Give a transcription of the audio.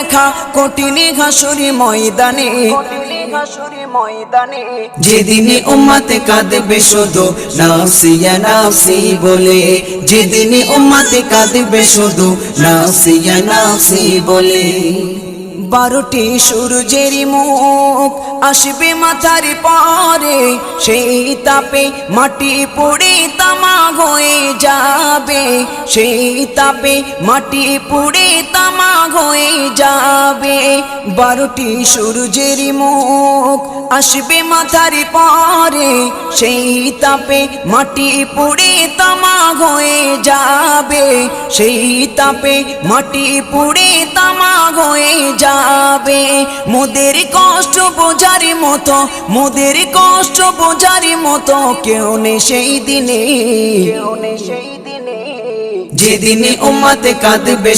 দেখা কঠিনী ঘাসুরি ময়দানে। যেদিনে উম্মাতে কাঁদবে শুধু নাফসিয়া নাফসি বলে। উম্মাতে কাঁদবে শুধু নাফসিয়া নাফসি বলে। বারোটি সূর্যের মুখ আসবে মাথার পরে, সেই তাপে মাটি পড়ে তামা হয়ে যাবে, সেই তাপে মাটি পুড়ে তামা হয়ে যাবে। বারোটি সূর্যের মুখ আসবে মাথার পরে, সেই তাপে মাটি পুড়ে তামা হয়ে যাবে। সেই তাপে মাটি পুড়ে তামা হয়ে যাবে। মোদের কষ্ট বোঝার মতো মোদের কষ্ট বোঝার মতো কেউ নেই সেই দিনে। যেদিনে উম্মাতে কাঁদবে